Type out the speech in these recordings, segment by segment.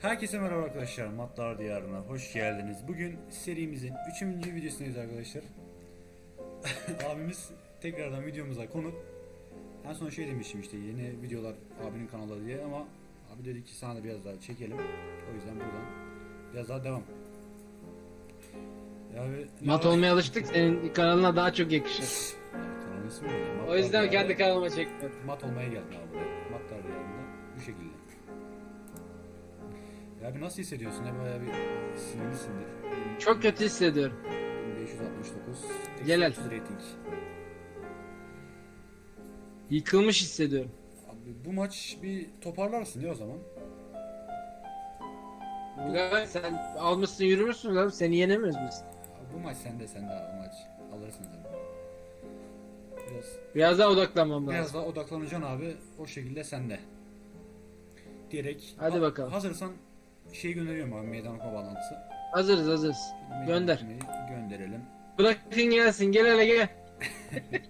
Herkese merhaba arkadaşlar. Matlar Diyarı'na hoş geldiniz. Bugün serimizin 3. videosundayız arkadaşlar. Abimiz tekrardan videomuza konuk. En son şey demiştim işte yeni videolar abinin kanalı diye ama abi dedi ki sana da biraz daha çekelim. O yüzden buradan biraz daha devam. Ya abi, Mat olmaya alıştık senin kanalına daha çok yakışır. Kanalın ismi öyle, Matlar O yüzden Diyarı. kendi kanalıma çekmiyorum. Mat olmaya geldim abi buraya. Matlar Diyarı'nda bu şekilde. Ya abi nasıl hissediyorsun? Ya bayağı bir sinirlisindir. Çok kötü hissediyorum. 569. Gel el. 30 rating. Yıkılmış hissediyorum. Abi bu maç bir toparlarsın ya o zaman. Ulan sen almışsın yürümüşsün lan seni yenemiyoruz biz. Abi bu maç sende sende abi bu maç. Alırsın sen. Biraz, Biraz daha odaklanmam lazım. biraz daha odaklanacaksın abi. O şekilde sende. Diyerek. Hadi Ha- bakalım. Hazırsan şey gönderiyorum abi meydan okuma bağlantısı. Hazırız hazırız. Meydan Gönder. okumayı Gönderelim. Bırakın gelsin gel hele gel.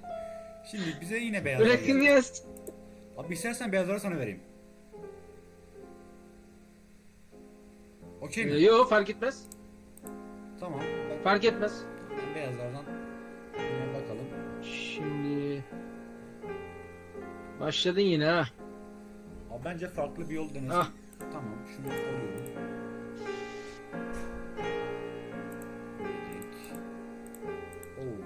Şimdi bize yine beyazlar Bırakın geldi. gelsin. Abi istersen beyazları sana vereyim. Okey mi? Ee, Yo fark etmez. Tamam. Fark etmez. ben beyazlardan yine bakalım. Şimdi başladın yine ha. Abi bence farklı bir yol denesin. Ah. Tamam şunu alıyorum. Direkt. Oo.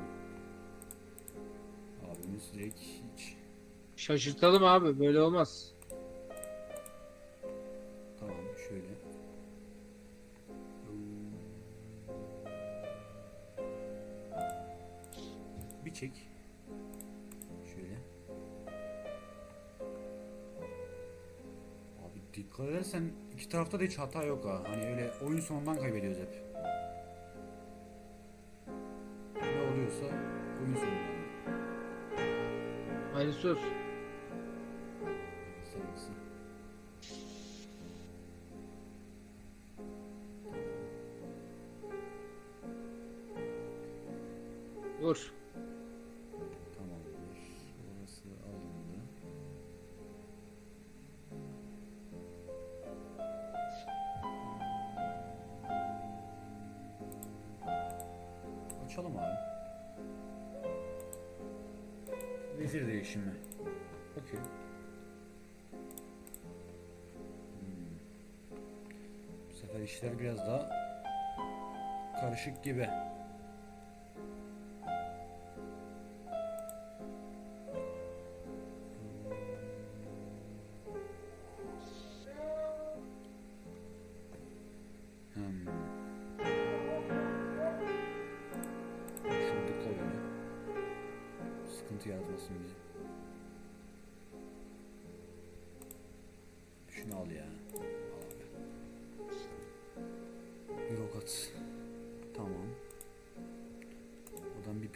Abimiz direkt hiç. Şaşırtalım abi böyle olmaz. Tamam şöyle. Bir çek. Abi dikkat edersen iki tarafta da hiç hata yok ha. Hani öyle oyun sonundan kaybediyoruz hep. Ne oluyorsa oyun sonundan. Olsun. Sarısı. Vur. İşler biraz daha karışık gibi.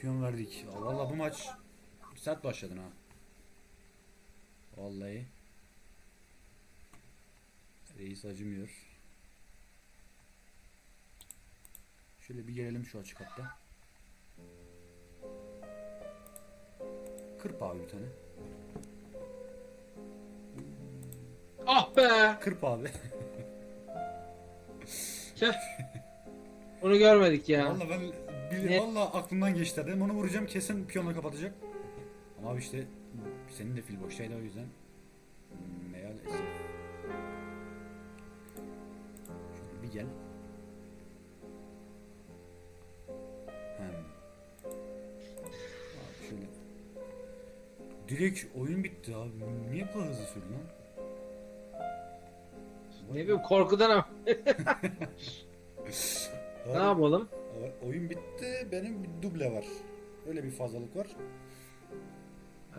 Piyon verdik. Aa, Vallahi bu maç sert başladın ha. Vallahi. Reis acımıyor. Şöyle bir gelelim şu açık hatta. Kırp abi bir tane. Ah be. Kırp abi. Onu görmedik ya. Vallahi ben bil, Ne? vallahi aklımdan geçti. Dedim onu vuracağım kesin piyonla kapatacak. Ama abi işte senin de fil boştaydı o yüzden. Hmm. Şöyle bir gel. Hem. Abi şöyle. Direkt oyun bitti abi. Niye bu kadar hızlı sürdü lan? Ne bileyim korkudan ama. Ne yapalım? Oyun bitti. Benim bir duble var. Öyle bir fazlalık var.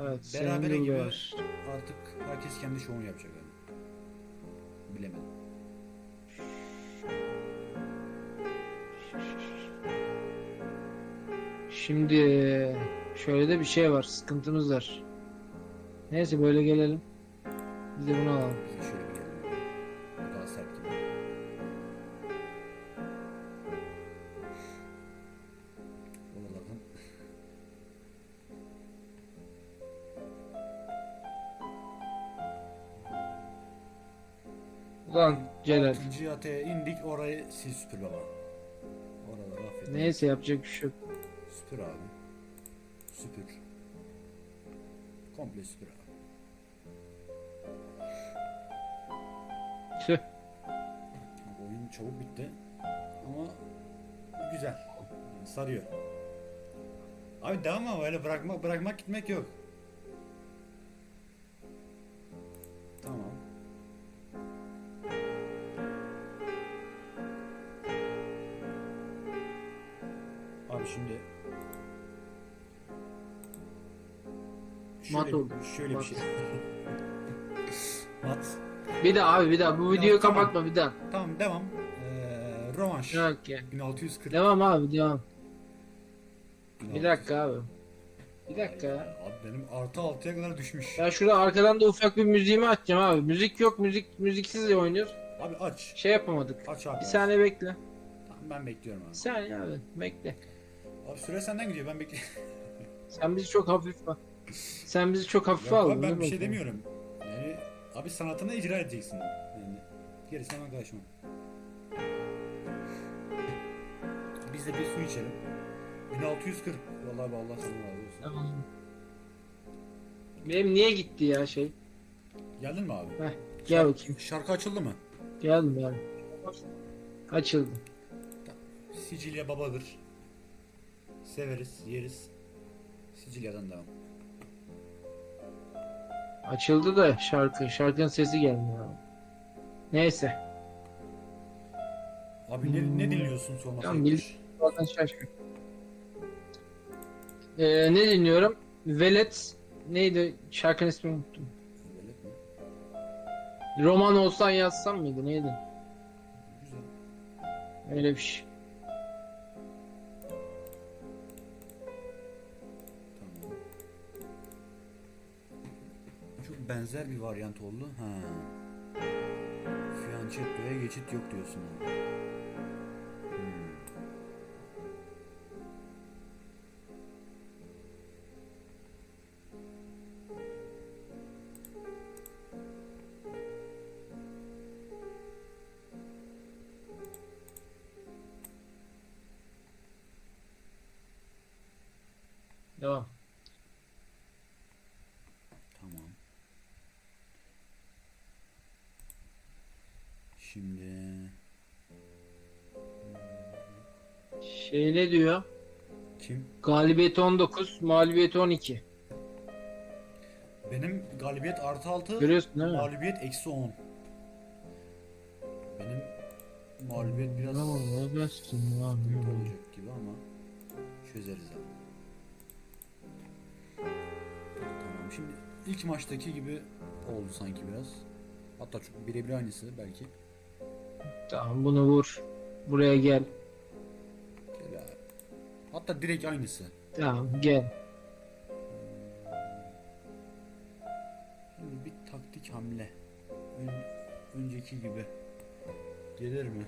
Evet. senin Berabere gibi var. artık herkes kendi şovunu yapacak yani. Bilemedim. Şimdi şöyle de bir şey var. Sıkıntımız var. Neyse böyle gelelim. Biz de bunu alalım. Bize şöyle bir gelelim. Bu daha sert gibi. Ulan Celal. Altıncı ataya indik orayı sil süpür baba. Oraları affet. Neyse yapacak bir şey yok. Süpür abi. Süpür. Komple süpür abi. Tüh. Oyun çabuk bitti. Ama güzel. Sarıyor. Abi devam ama öyle bırakmak bırakmak gitmek yok. Şimdi Mat şöyle, oldu. şöyle Mat. bir şey. Mat. Bir daha abi bir daha. Bu videoyu tamam. kapatma bir daha. Tamam devam. Ee, rövanş. Yok ya. 1640. Devam abi devam. Bir 1640. dakika abi. Bir dakika ya. Abi benim artı 6'ya kadar düşmüş. Ya şurada arkadan da ufak bir müziğimi açacağım abi. Müzik yok müzik müziksiz de oynuyoruz. Abi aç. Şey yapamadık. Aç abi. Bir saniye bekle. Tamam, ben bekliyorum abi. Bir saniye abi bekle. Abi süre senden gidiyor ben bekliyorum. Sen bizi çok hafif bak. Sen bizi çok hafife Yok aldın. abi ben bir şey demiyorum. Yani abi sanatını icra edeceksin. Yani gerisi hemen karışma. Biz de bir su içelim. 1640. Vallahi Allah senden razı olsun. Tamam. Benim niye gitti ya şey? Geldin mi abi? Heh, gel bakayım. Şarkı açıldı mı? Geldim abi. Açıldı. Sicilya babadır. Severiz, yeriz. Sicilya'dan devam. Açıldı da şarkı. Şarkının sesi gelmiyor. Neyse. Abi ne, ne dinliyorsun Tamam, gerekir. Zaten şaşkın. Ee, ne dinliyorum? Velet neydi? Şarkının ismini unuttum. Velet mi? Roman olsan yazsam mıydı? Neydi? Güzel. Öyle bir şey. Benzer bir varyant oldu. Ha. Fianchetto'ya geçit yok diyorsun abi. Şimdi Şey ne diyor? kim? Galibiyet 19, mağlubiyet 12. Benim galibiyet artı 6, Görüyorsun değil mi? mağlubiyet eksi 10. Benim mağlubiyet biraz kötü olacak gibi ama çözeriz abi. Tamam şimdi ilk maçtaki gibi oldu sanki biraz. Hatta çok birebir aynısı belki. Tamam bunu vur. Buraya gel. Gel abi. Hatta direkt aynısı. Tamam gel. Şimdi bir taktik hamle. Ön- önceki gibi. Gelir mi?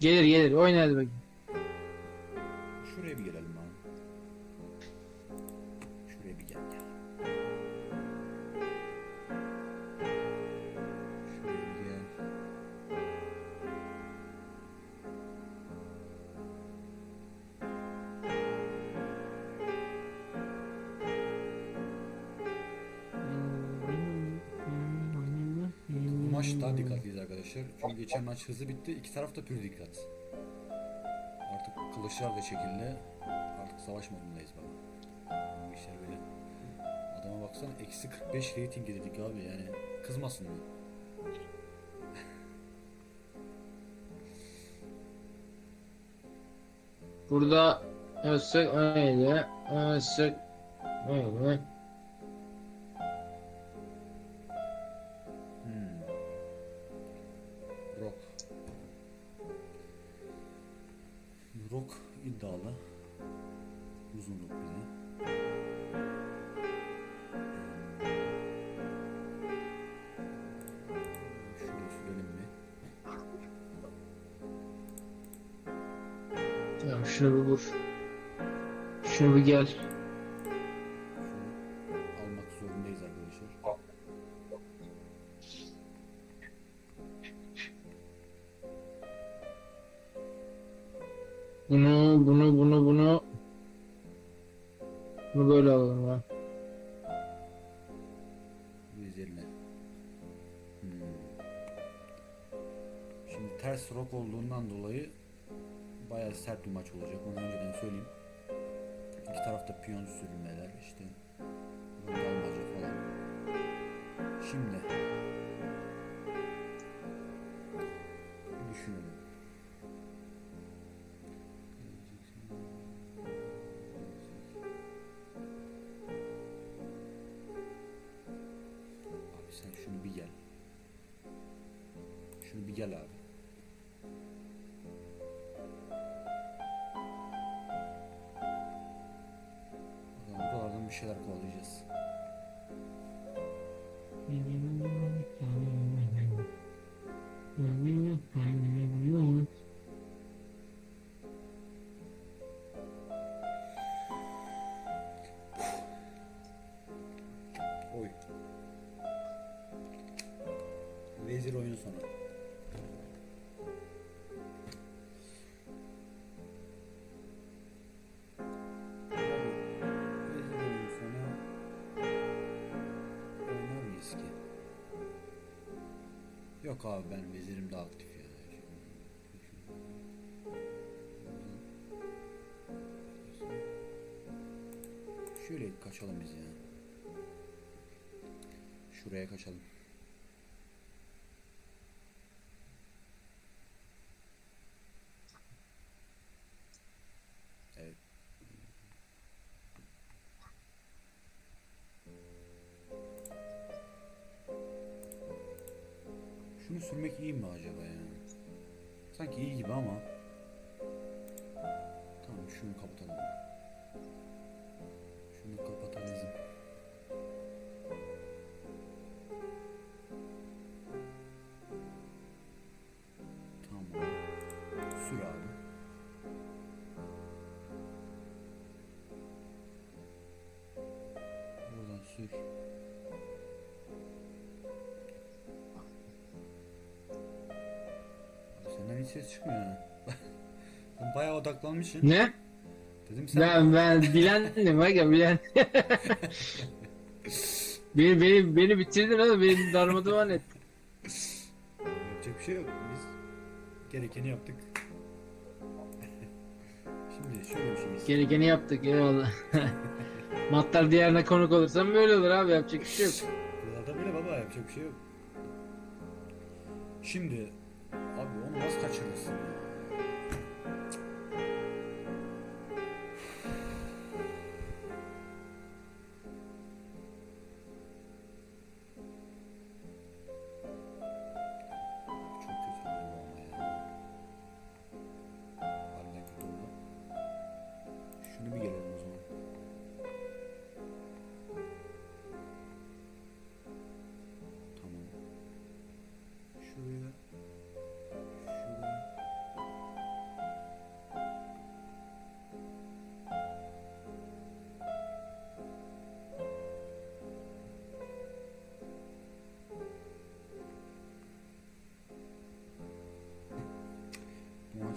Gelir gelir. Oyna hadi bakayım. Şuraya bir gelelim abi. Arkadaşlar. Çünkü geçen maç hızlı bitti. İki taraf da pür dikkat. Artık kılıçlar da çekildi. Artık savaş modundayız baba. Bu işler böyle. Adama baksana eksi 45 rating dedik abi yani. Kızmasın mı? Burada ölsek öyle. Ölsek öyle. Rock iddialı. Uzunluk bir de. Şurayı sürelim bir. Tamam şunu bir vur. Şunu bir gel. Bunu, bunu, bunu, bunu. Bunu böyle alalım ha. Vezirle. Hmm. Şimdi ters rok olduğundan dolayı bayağı sert bir maç olacak. Onu önceden söyleyeyim. İki tarafta piyon sürülmeler işte. Dalmaca falan. Şimdi. Şunu bir gel abi. Buralardan bir şeyler kovalayacağız. Oy. Vezir oyunu sonu. Yok abi ben vezirim daha aktif ya. Şöyle kaçalım biz ya. Şuraya kaçalım. Mi acaba ya? Sanki iyi gibi ama. Tamam şunu kapatalım. Şunu kapatalım. Tamam. Sür abi. Buradan sür. Hiç ses çıkmıyor. Sen bayağı odaklanmışsın. Ne? Dedim sen Ben ben bilendim aga bilen. beni beni beni bitirdin oğlum beni darmadağın et. yapacak bir şey yok. Biz gerekeni yaptık. Şimdi şöyle bir şey. Gerekeni yaptık eyvallah. Matlar diğerine konuk olursam böyle olur abi yapacak bir şey yok. Buralarda böyle baba yapacak bir şey yok. Şimdi abi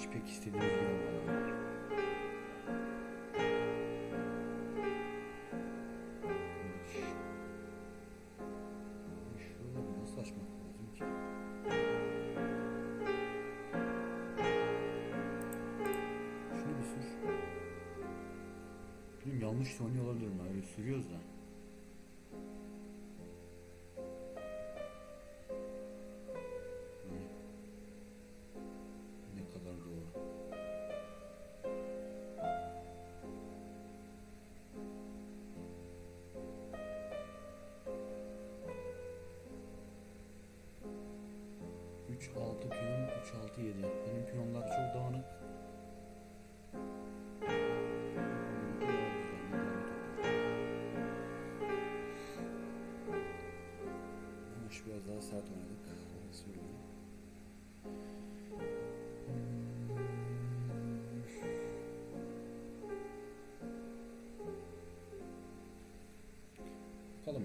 Maç pek istediğimiz gibi olmadı. Yanlış oynuyor olabilirim öyle sürüyoruz da.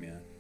Bakalım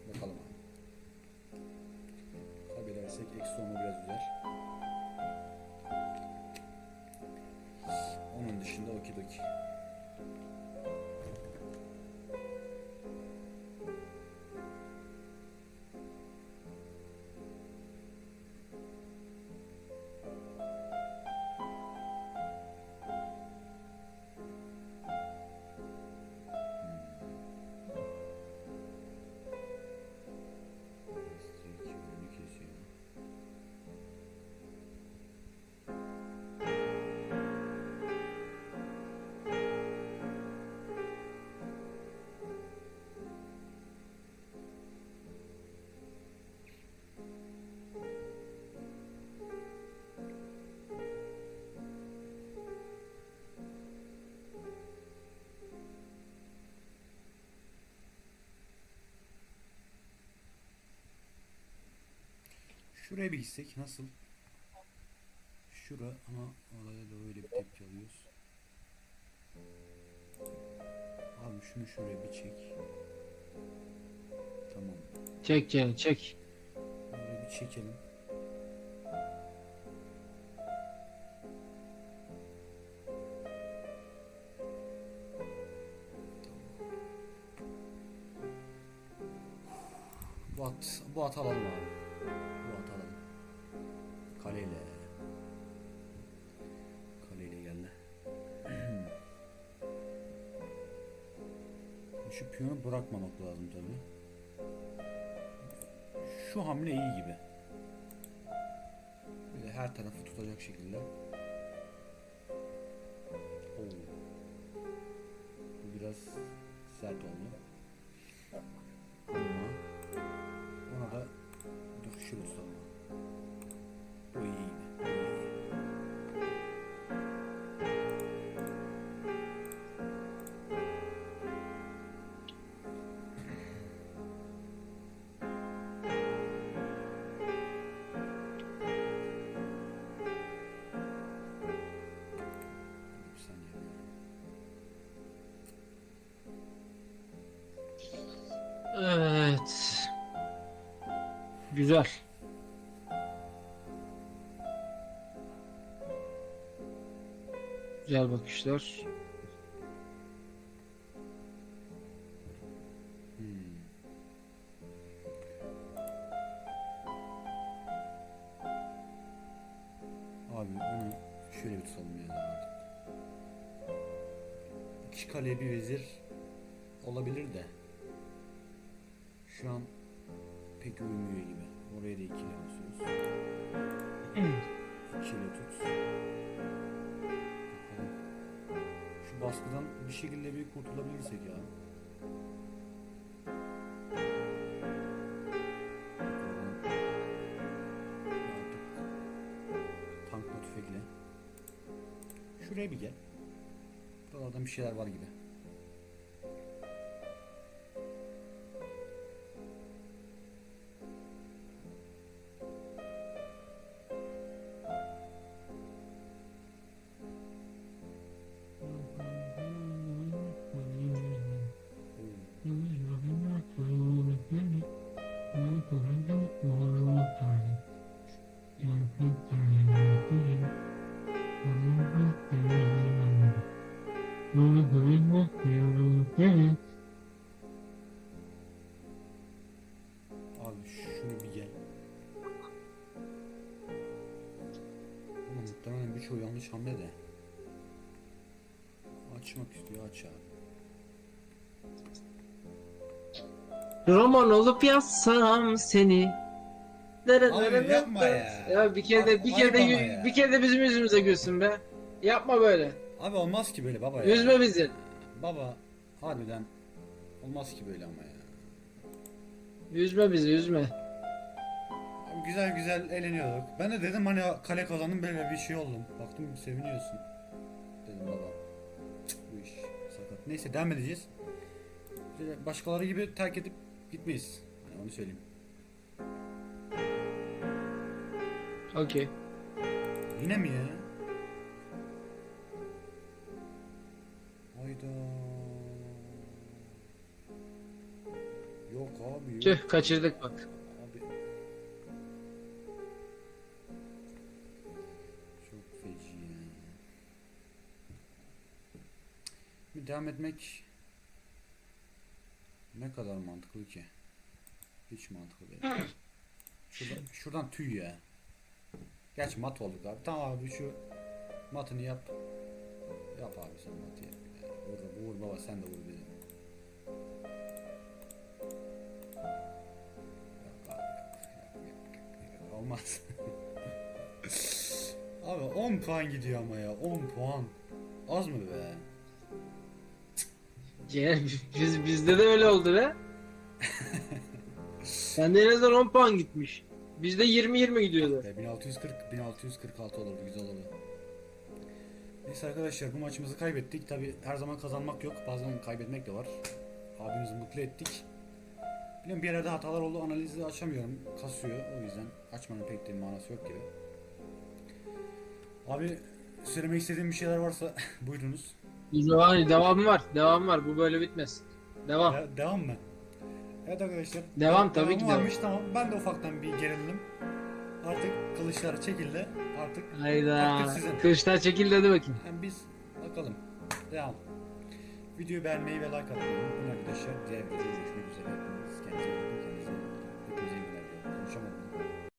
Şuraya bir gitsek nasıl? Şura ama oraya da öyle bir tepki alıyoruz. Abi şunu şuraya bir çek. Tamam. Çek Ceren çek. Böyle bir çekelim. Bu at, bu at alalım abi. Şu piyonu bırakmamak lazım tabii. Şu hamle iyi gibi. Böyle her tarafı tutacak şekilde. Oo. Bu biraz sert oldu. Güzel. Güzel bakışlar. Hmm. Abi onu şöyle bir tutalım ya artık. İki kaleye bir vezir olabilir de şu an pek uymuyor gibi. Oraya da ikili basıyoruz. İkili tut. Şu baskıdan bir şekilde bir kurtulabilirsek ya. Tankla tüfekle. Şuraya bir gel. Buralardan bir şeyler var gibi. Abi şunu bir gel. Ama muhtemelen birçoğu yanlış hamle de. Açmak istiyor aç abi. Roman olup yazsam seni. Abi yapma ya. Ya bir kere de bir kere de ama gü- ya. bir kere de bizim yüzümüze gülsün be. Yapma böyle. Abi olmaz ki böyle baba ya. Üzme bizi. Baba harbiden olmaz ki böyle ama ya. Üzme bizi, üzme. Abi güzel güzel eğleniyorduk. Ben de dedim hani kale kazandım böyle bir şey oldum. Baktım seviniyorsun. Dedim baba. cık, Bu iş sakat. Neyse devam edeceğiz. Böyle başkaları gibi terk edip gitmeyiz. Yani onu söyleyeyim. Okey. Yine mi ya? Yok abi yok. Tüh kaçırdık bak. Abi. Çok feci ya. devam etmek ne kadar mantıklı ki? Hiç mantıklı değil. Şuradan, şuradan tüy ya. Gerçi mat olduk abi. Tamam abi şu matını yap. Yap abi sen matı. Ya. Vur, baba sen de vur bizi. Olmaz. abi 10 puan gidiyor ama ya 10 puan. Az mı be? Ciğer biz, bizde de öyle oldu be. Sende en azından 10 puan gitmiş. Bizde 20-20 gidiyordu. Ve 1640 1646 olurdu güzel olurdu. Neyse arkadaşlar bu maçımızı kaybettik. Tabi her zaman kazanmak yok. Bazen kaybetmek de var. Abimizi mutlu ettik. Biliyorum bir yerlerde hatalar oldu. Analizi açamıyorum. Kasıyor. O yüzden açmanın pek bir manası yok gibi. Abi söylemek istediğim bir şeyler varsa buyurunuz. Devam, devam var. Devam var. Bu böyle bitmez. Devam. De- devam mı? Evet arkadaşlar. Devam, tabii ki devam. varmış, Tamam. Ben de ufaktan bir gerildim. Artık kılıçlar çekildi. Artık Hayda. Kılıçlar çekil dedi bakayım. Yani biz bakalım. Devam. Videoyu beğenmeyi ve like atmayı unutmayın arkadaşlar. Diğer videoda görüşmek üzere. Kendinize